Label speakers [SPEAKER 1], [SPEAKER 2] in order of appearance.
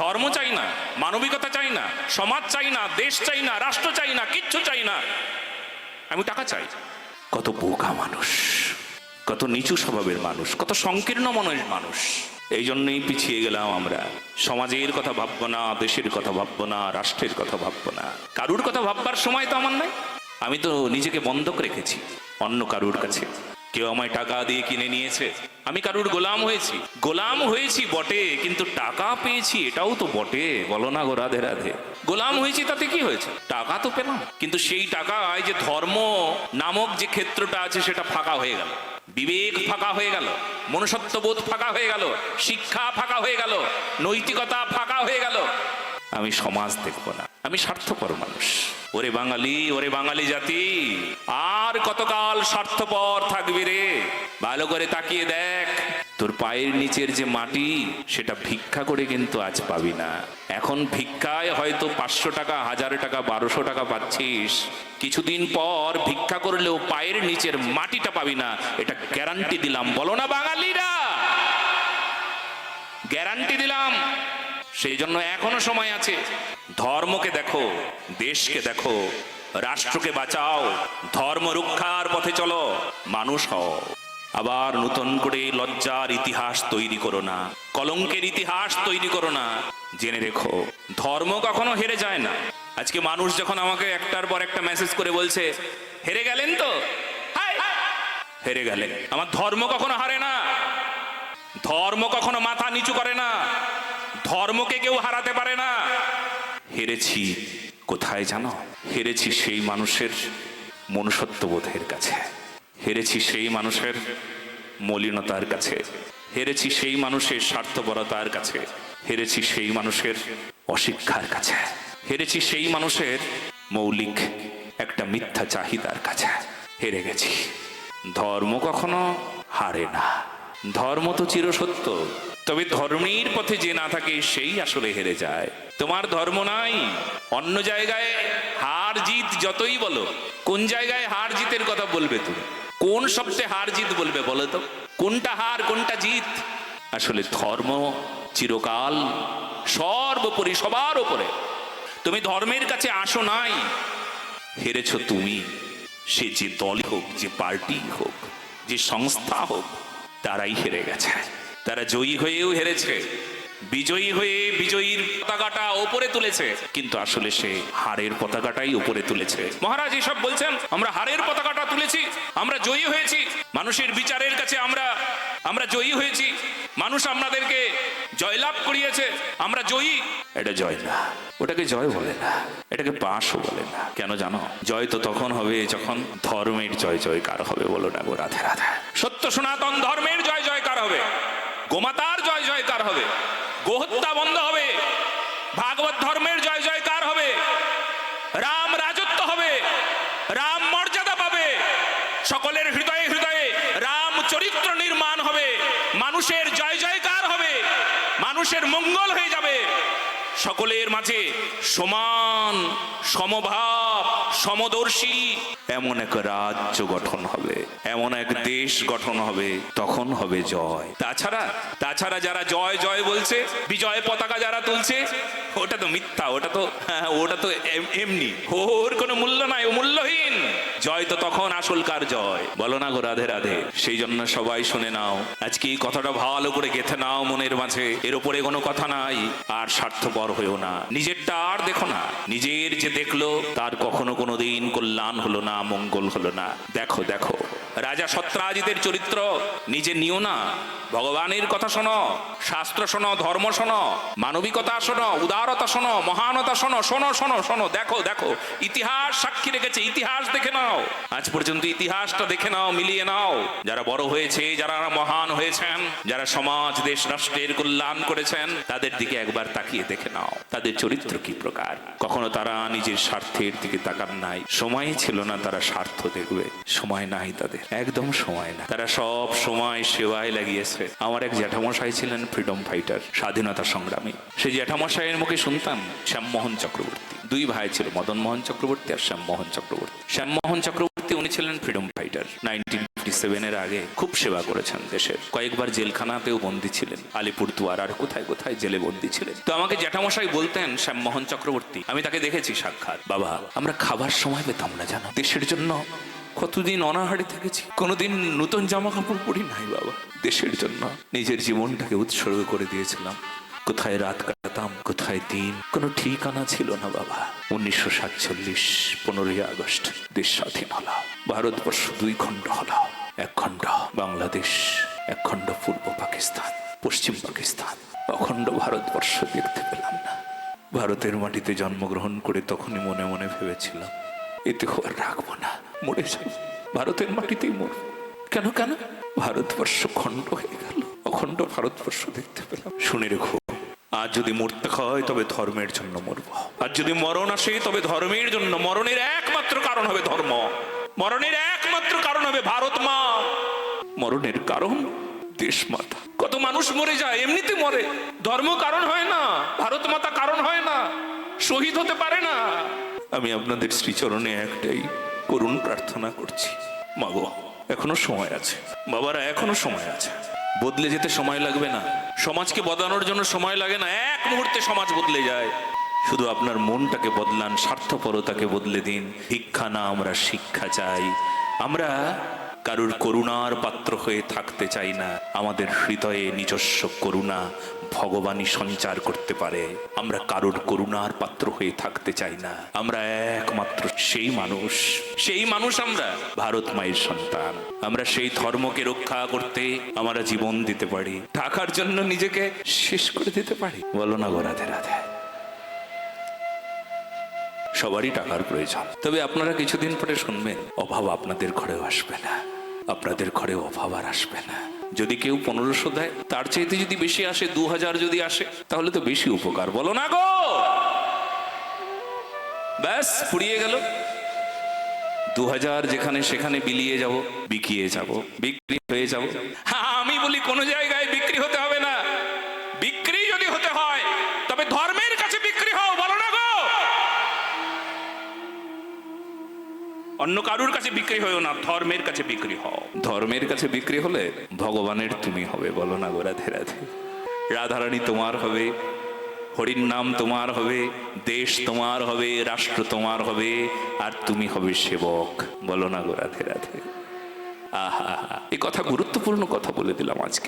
[SPEAKER 1] ধর্ম চাই না, মানবিকতা চাই না, সমাজ চাই না, দেশ চাই না, রাষ্ট্র চাই না, কিচ্ছু চাই না। আমি টাকা চাই। কত বোকা মানুষ, কত নিচু স্বভাবের মানুষ, কত সংকীর্ণ মনের মানুষ। এই জন্যই পিছিয়ে গেলাম আমরা। সমাজের কথা ভাববো না, দেশের কথা ভাববো না, রাষ্ট্রের কথা ভাববো না। কারুর কথা ভাববার সময় তো আমার নাই। আমি তো নিজেকে বন্ধক রেখেছি, অন্য কারুর কাছে। কেউ আমায় টাকা দিয়ে কিনে নিয়েছে। আমি কারুর গোলাম হয়েছি। গোলাম হয়েছি বটে, কিন্তু টাকা পেয়েছি এটাও তো বটে। বলো না গো রাধে রাধে। গোলাম হয়েছি তাতে কি হয়েছে? টাকা তো পেলাম, কিন্তু সেই টাকায় যে ধর্ম নামক যে ক্ষেত্রটা আছে সেটা ফাঁকা হয়ে গেল। বিবেক ফাঁকা হয়ে গেল, মনুষ্যত্ববোধ ফাঁকা হয়ে গেল, শিক্ষা ফাঁকা হয়ে গেল, নৈতিকতা ফাঁকা হয়ে গেল। আমি সমাজ দেখব না। আমি স্বার্থপর মানুষ। ওরে বাঙালি ওরে বাঙালি জাতি, আর কতকাল স্বার্থপর থাকবি রে? ভালো করে তাকিয়ে দেখ। তোর পায়ের নিচের যে মাটি, সেটা ভিক্ষা করে কিন্তু আজ পাবি না। এখন ভিক্ষায় হয়তো পাঁচশো টাকা, হাজার টাকা, বারোশো টাকা পাচ্ছিস। কিছুদিন পর ভিক্ষা করলেও পায়ের নিচের মাটিটা পাবি না। এটা গ্যারান্টি দিলাম। বলো না বাঙালিরা। গ্যারান্টি দিলাম। সেই জন্য এখনও সময় আছে। ধর্মকে দেখো, দেশকে দেখো, রাষ্ট্রকে বাঁচাও, ধর্ম রক্ষার পথে চলো, মানুষ হও। আবার নতুন করে লজ্জার ইতিহাস তৈরি করো না, কলঙ্কের ইতিহাস তৈরি করো না। জেনে রেখো, ধর্ম কখনো হেরে যায় না। আজকে মানুষ যখন আমাকে একটার পর একটা মেসেজ করে বলছে, হেরে গেলেন তো? হেরে গেলেন। আমার ধর্ম কখনো হারে না। ধর্ম কখনো মাথা নিচু করে না। ধর্মকে কেউ হারাতে পারে না। হেরেছি কোথায় জানো? হেরেছি সেই মানুষের মনুষ্যত্ববোধের কাছে। হেরেছি সেই মানুষের মলিনতার কাছে। হেরেছি সেই মানুষের স্বার্থপরতার কাছে। হেরেছি সেই মানুষের অশিক্ষার কাছে। হেরেছি সেই মানুষের মৌলিক একটা মিথ্যা চাহিদার কাছে। হেরে গেছি। ধর্ম কখনো হারে না। ধর্ম তো চিরসত্য। তবে ধর্মের পথে যে না থাকে সেই আসলে হেরে যায়। তোমার ধর্ম নাই, অন্য জায়গায় হার জিত যতই বলো, কোন জায়গায় হার জিতের কথা বলবে তুমি? কোন সবচেয়ে হার জিত বলবে বলো তো? কোনটা হার, কোনটা জিত? আসলে ধর্ম চিরকাল সর্বোপরি সবার ওপরে। তুমি ধর্মের কাছে আসো নাই, হেরেছ তুমি। সে যে দল হোক, যে পার্টি হোক, যে সংস্থা হোক, তারাই হেরে গেছে। তারা জয়ী হয়েও হেরেছে। বিজয়ী হয়ে বিজয়ীর পতাকাটা ওপরে তুলেছে। কিন্তু আসলে সে হারের পতাকাটাই উপরে তুলেছে। মহারাজ এসব বলছেন, আমরা হারের পতাকাটা তুলেছি, আমরা জয়ী হয়েছি। মানুষের বিচারের কাছে আমরা আমরা জয়ী হয়েছি। মানুষ আমাদেরকে জয়লাভ করিয়েছে, আমরা জয়ী। এটা জয় না, ওটাকে জয় বলে না, এটাকে পাশও বলে না। কেন জানো? জয় তো তখন হবে যখন ধর্মের জয় জয়কার হবে বলো না গো রাধে রাধে। সত্য সনাতন ধর্মের জয় জয়কার হবে। গোমাতার জয় জয়কার হবে। গোহত্যা বন্ধ হবে। ভাগবত ধর্মের জয় জয়কার হবে। রাম রাজত্ব হবে। রাম মর্যাদা পাবে। সকলের হৃদয়ে হৃদয়ে রাম চরিত্র নির্মাণ হবে। মানুষের জয় জয়কার হবে। মানুষের মঙ্গল হয়ে যাবে। সকলের মাঝে সমান সমভাব। সমদর্শী। এমন এক রাজ্য গঠন হবে এমন এক দেশ গঠন হবে তখন হবে জয়। তাছাড়া তাছাড়া যারা জয় জয় বলছে বিজয় পতাকা যারা তুলছে ওটা তো মিথ্যা ওটা তো হ্যাঁ, ওটা তো এম- এমনি। ওর কোনো মূল্য নাই ও মূল্যহীন। জয় তো তখন আসল কার জয়? বলো না গো রাধে রাধে, সেই জন্য সবাই শুনে নাও। আজকে এই কথাটা ভালো করে গেথে নাও মনের মাঝে, এর উপরে কোনো কথা নাই, আর স্বার্থপর হয়েও না। নিজেরটা আর দেখো না, নিজের যে দেখল, তার কখনো কোনো দিন কল্যাণ হলো না, মঙ্গল হলো না। দেখো দেখো, রাজা সত্রাজিতের চরিত্র, নিজে নিও না। ভগবানের কথা শোনো, শাস্ত্র শোনো, ধর্ম শোনো, মানবিকতা শোনো, উদারতা শোনো, মহানতা শোনো শোনো শোনো শোনো, দেখো দেখো, ইতিহাস সাক্ষী রেখেছে, ইতিহাস দেখে নাও। আজ পর্যন্ত ইতিহাসটা দেখে নাও, মিলিয়ে নাও। যারা বড় হয়েছে, যারা মহান হয়েছেন, যারা সমাজ, দেশ, রাষ্ট্রের কল্যাণ করেছেন, তাদের দিকে একবার তাকিয়ে দেখে নাও। তাদের চরিত্র কি প্রকার? কখনো তারা নিজের স্বার্থের দিকে তাকান নাই। সময় ছিল না তারা স্বার্থ দেখবে। সময় নাই তাদের। একদম সময় না তারা সব সময় সেবায় লাগিয়েছে। আমার এক জ্যাঠামশাই ছিলেন ফ্রিডম ফাইটার, স্বাধীনতা সংগ্রামী। সেই জ্যাঠামশাইয়ের মুখে শুনতাম, শ্যামমোহন চক্রবর্তী। দুই ভাই ছিল, মদন মোহন চক্রবর্তী আর শ্যামমোহন চক্রবর্তী। শ্যামমোহন চক্রবর্তী, উনি ছিলেন ফ্রিডম ফাইটার নাইনটিন সেভেনের আগে খুব সেবা করেছেন দেশের। কয়েকবার জেলখানাতেও বন্দী ছিলেন। আলিপুরদুয়ার আর কোথায় কোথায় জেলে বন্দী ছিলেন। তো আমাকে জ্যাঠামশাই বলতেন শ্যামমোহন চক্রবর্তী, আমি তাকে দেখেছি সাক্ষাৎ। বাবা, আমরা খাবার সময় পেতাম না জানো? দেশের জন্য কতদিন অনাহারে থেকেছি? কোনোদিন নতুন জামা কাপড় পরি নাই বাবা। দেশের জন্য নিজের জীবনটাকে উৎসর্গ করে দিয়েছিলাম। কোথায় রাত কাটাতাম, কোথায় দিন, কোনো ঠিকানা ছিল না বাবা। উনিশশো সাতচল্লিশ, পনেরোই আগস্ট, দেশ স্বাধীন হলো ভারতবর্ষ দুই খণ্ড হলো এক খণ্ড বাংলাদেশ, এক খণ্ড পূর্ব পাকিস্তান, পশ্চিম পাকিস্তান। অখণ্ড ভারতবর্ষ দেখতে পেলাম না। ভারতের মাটিতে জন্মগ্রহণ করে তখনই মনে মনে ভেবেছিলাম, এতে আর রাখব না, মরে যাই ভারতের মাটিতেই মরব। কেন কেন? ভারতবর্ষ খণ্ড হয়ে গেল। অখণ্ড ভারতবর্ষ দেখতে পেলাম। শুনে রেখো আজ যদি মরতে হয়, তবে ধর্মের জন্য মরব। আর যদি মরণ আসে, তবে ধর্মের জন্য। মরণের একমাত্র কারণ হবে ধর্ম। মরণের একমাত্র কারণ হবে ভারত মা। মরণের কারণ দেশ মাতা। কত মানুষ মরে যায়, এমনিতে মরে। ধর্ম কারণ হয় না, ভারত মাতা কারণ হয় না, শহীদ হতে পারে না। আমি আপনাদের শ্রীচরণে একটাই করুণ প্রার্থনা করছি। মাগো এখনও সময় আছে। বাবারা, এখনও সময় আছে। বদলে যেতে সময় লাগবে না। সমাজকে বদলানোর জন্য সময় লাগে না। এক মুহূর্তে সমাজ বদলে যায়। শুধু আপনার মনটাকে বদলান, স্বার্থপরতাকে বদলে দিন। শিক্ষা না, আমরা শিক্ষা চাই। আমরা কারুর করুণার পাত্র হয়ে থাকতে চাই না। আমাদের হৃদয়ে নিজস্ব করুণা ভগবানই সঞ্চার করতে পারে। আমরা কারুর করুণার পাত্র হয়ে থাকতে চাই না। আমরা একমাত্র সেই মানুষ। সেই মানুষ আমরা। ভারত মায়ের সন্তান। আমরা সেই ধর্মকে রক্ষা করতে আমরা জীবন দিতে পারি। টাকার জন্য নিজেকে শেষ করে দিতে পারি। বলো না গো রাধে রাধে। সবারই টাকার প্রয়োজন। তবে আপনারা কিছুদিন পরে শুনবেন, অভাব আপনাদের ঘরেও আসবে না। আপনাদের ঘরেও অভাব আর আসবে না। যদি কেউ পনেরোশো দেয়, তার চাইতে যদি বেশি আসে দু হাজার যদি আসে, তাহলে তো বেশি উপকার। বলো না গো! ব্যাস, ফুরিয়ে গেল। দু হাজার যেখানে সেখানে বিলিয়ে যাব, বিকিয়ে যাব, বিক্রি হয়ে যাব। হ্যাঁ আমি বলি কোনো জায়গায় বিক্রি হতে হবে না। বিক্রি যদি হতে হয়, তবে ধর্মের কাছে অন্য কারুর কাছে বিক্রি হয়েও না, ধর্মের কাছে বিক্রি হও। ধর্মের কাছে বিক্রি হলে ভগবানের তুমি হবে, বলো না গো রাধে রাধে। রাধারানী তোমার হবে, হরির নাম তোমার হবে, দেশ তোমার হবে, রাষ্ট্র তোমার হবে, আর তুমি হবে সেবক, বলো না গো রাধে রাধে। আহা এই কথা গুরুত্বপূর্ণ কথা বলে দিলাম আজকে।